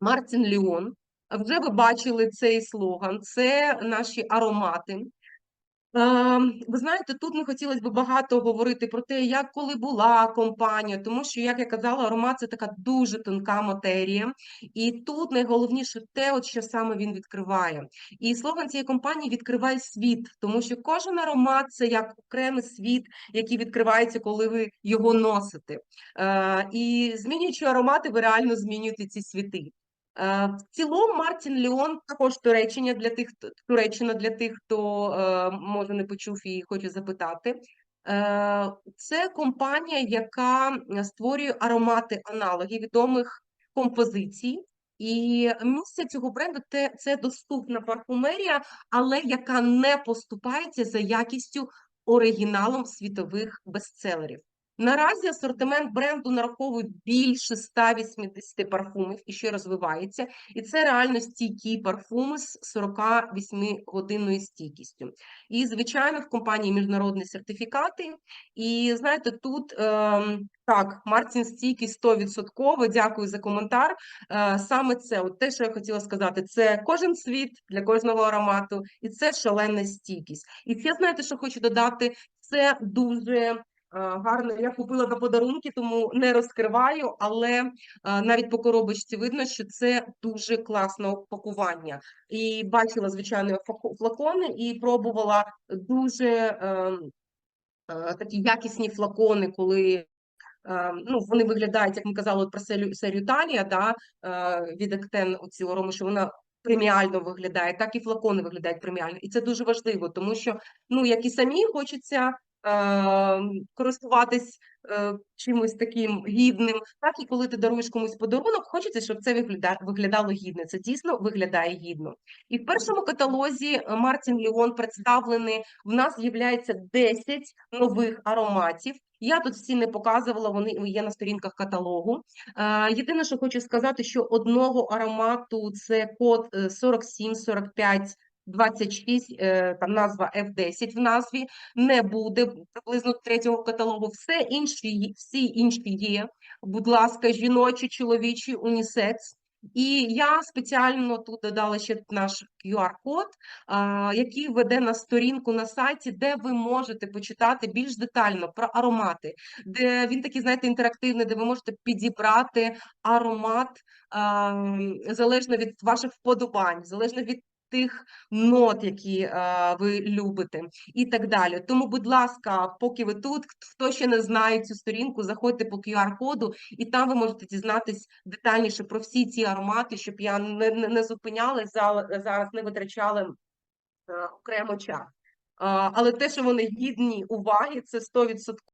Мартін Ліон. Вже ви бачили цей слоган. Це наші аромати. Ви знаєте, тут не хотілося б багато говорити про те, як коли була компанія, тому що, як я казала, аромат це така дуже тонка матерія, і тут найголовніше те, от що саме він відкриває. І слоган цієї компанії відкриває світ, тому що кожен аромат це як окремий світ, який відкривається, коли ви його носите. І змінюючи аромати, ви реально змінюєте ці світи. Е, В цілому Мартін Леон також Туреччина для тих, Туреччина для тих, хто е, може не почув і хоче запитати. Е, Це компанія, яка створює аромати аналоги відомих композицій. І місце цього бренду те- це доступна парфумерія, але яка не поступається за якістю оригіналом світових бестселерів. Наразі асортимент бренду нараховує більше 180 парфумів і ще розвивається. І це реально стійкі парфуми з 48-годинною стійкістю. І, звичайно, в компанії міжнародні сертифікати. І знаєте, тут ем, так, Мартін стійкість 100%. Дякую за коментар. Е, Саме це, от те, що я хотіла сказати, це кожен світ для кожного аромату, і це шалена стійкість. І ще знаєте, що хочу додати, це дуже. Е, Гарно, я купила на подарунки, тому не розкриваю, але е, навіть по коробочці видно, що це дуже класне пакування. І бачила, звичайно, флакони і пробувала дуже ем, е, такі якісні флакони, коли е, ну, вони виглядають, як ми казали про серію, серію Талія, да, від Ектен цю арому, що вона преміально виглядає, так і флакони виглядають преміально. І це дуже важливо, тому що, ну, як і самі хочеться користуватись е, чимось таким гідним, так і коли ти даруєш комусь подарунок, хочеться, щоб це виглядало гідно. Це дійсно виглядає гідно. І в першому каталозі е, Мартін Ліон представлений. В нас з'являється 10 нових ароматів. Я тут всі не показувала, вони є на сторінках каталогу. Е, Єдине, що хочу сказати, що одного аромату це код е, 47, 45, 26, е, там назва F10 в назві, не буде приблизно третього каталогу. Все інші, всі інші є. Будь ласка, жіночі, чоловічі, унісекс. І я спеціально тут додала ще наш QR-код, який веде на сторінку на сайті, де ви можете почитати більш детально про аромати, де він такий, знаєте, інтерактивний, де ви можете підібрати аромат залежно від ваших вподобань, залежно від тих нот, які а, ви любите, і так далі. Тому, будь ласка, поки ви тут, хто ще не знає цю сторінку, заходьте по QR-коду, і там ви можете дізнатись детальніше про всі ці аромати, щоб я не, не, не зупинялась за- зараз, не витрачала е, окремо час. А, Але те, що вони гідні уваги, це 100%.